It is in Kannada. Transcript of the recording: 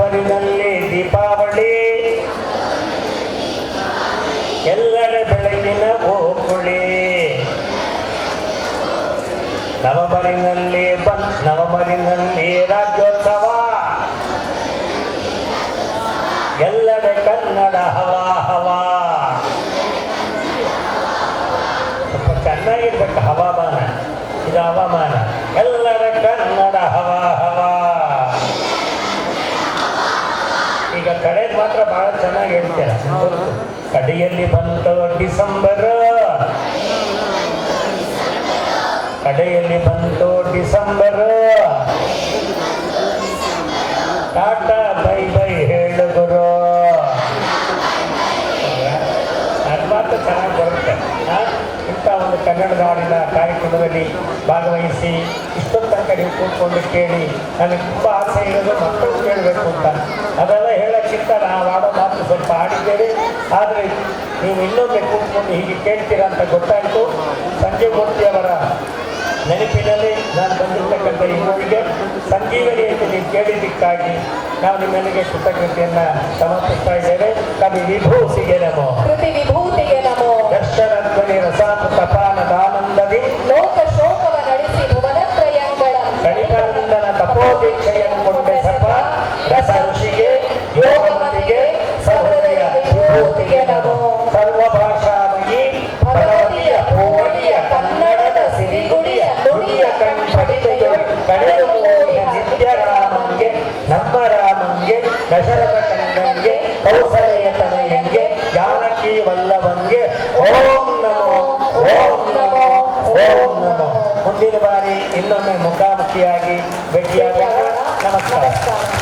ನವಬರಿನಲ್ಲಿ ದೀಪಾವಳಿ. ಎಲ್ಲರ ಬೆಳಗಿನ ಓಕುಳಿ ನವಬರಿನಲ್ಲಿ ಬಂದ್ ನವಬರಿನಲ್ಲಿ ರಾಜ್ಯೋತ್ಸವ. ಎಲ್ಲರ ಕನ್ನಡ ಹವಾ ಹವಾ. ಸ್ವಲ್ಪ ಚೆನ್ನಾಗಿರ್ಬೇಕು ಹವಾಮಾನ, ಇದು ಹವಾಮಾನ. ಎಲ್ಲರ ಈಗ ಕಡೆದು ಮಾತ್ರ ಬಹಳ ಚೆನ್ನಾಗಿ ಹೇಳ್ತೀರ. ಕಡೆಯಲ್ಲಿ ಬಂತು ಡಿಸೆಂಬರ್. ಕಡೆಯಲ್ಲಿ ಬಂತು ಡಿಸೆಂಬರ್. ಟಾಟಾ, ಬೈ ಬೈ ಹೇಳು ಗುರು. ಅದು ಮಾತ್ರ ಚೆನ್ನಾಗಿ ಬರುತ್ತೆ? ಇಂಥ ಒಂದು ಕನ್ನಡ ನಾಡಿನ ಕಾರ್ಯಕ್ರಮದಲ್ಲಿ ಭಾಗವಹಿಸಿ ಇಷ್ಟೊತ್ತು ನೀವು ಕೂತ್ಕೊಂಡು ಕೇಳಿ ನನಗೆ ತುಂಬ ಆಸೆ ಇರೋದು ಮಕ್ಕಳು ಕೇಳಬೇಕು ಅಂತ. ಅದೆಲ್ಲ ಹೇಳೋಕ್ಕಿಂತ ನಾವು ಆಡೋ ಮಾತು ಸ್ವಲ್ಪ ಆಡಿದ್ದೇವೆ ಆದರೆ ನೀವು ಇನ್ನೊಮ್ಮೆ ಕೂತ್ಕೊಂಡು ಹೀಗೆ ಕೇಳ್ತೀರಾ ಅಂತ ಗೊತ್ತಾಯಿತು. ಸಂಜೆ ಮೂರ್ತಿಯವರ ನೆನಪಿನಲ್ಲಿ ನಾನು ಬಂದಿರ್ತಕ್ಕಂಥ ಈ ಸಂಜೀವನಿ ಅಂತ ನೀವು ಕೇಳಿದ್ದಕ್ಕಾಗಿ ನಾವು ನಿಮ್ಮೆಲ್ಲರಿಗೆ ಕೃತಜ್ಞತೆಯನ್ನು ಸಮರ್ಪಿಸ್ತಾ ಇದ್ದೇವೆ ಕವಿ ವಿಭೂಸಿಗೆ ನಮೋ. ತಪೋದೀಕ್ಷೆಯನ್ನು ಕೊಟ್ಟೆ ಸಪ, ರಸ ಋಷಿಗೆ ಯೋಗಮತಿಗೆ ಸಹೃದಯ ಸರ್ವ ನಮೋ. ಸರ್ವಭಾಷಾಮಯಿ, ಭಗವತಿಯ ಪೂರ್ಣಿಯ ಕನ್ನಡದ ಸಿರಿಗುಡಿಯ ನುಡಿಯ ಕಣ್ಪಡಿದೆಯು ಕಳೆದು ಮೂಡಿಯ ನಿತ್ಯ ರಾಮಂಗೆ ನಮ್ಮ ರಾಮಂಗೆ ದಶರಥ ಕಂದನ್ಗೆ ಕೌಸಲೆಯ ತನಯಂಗೆ ಜಾನಕಿ ವಲ್ಲಭಂಗೆ ಓಂ ಇನ್ನೊಮ್ಮೆ ಮುಖಾಮುಖಿಯಾಗಿ ಭೇಟಿಯಾಗೋಣ ನಮಸ್ಕಾರ.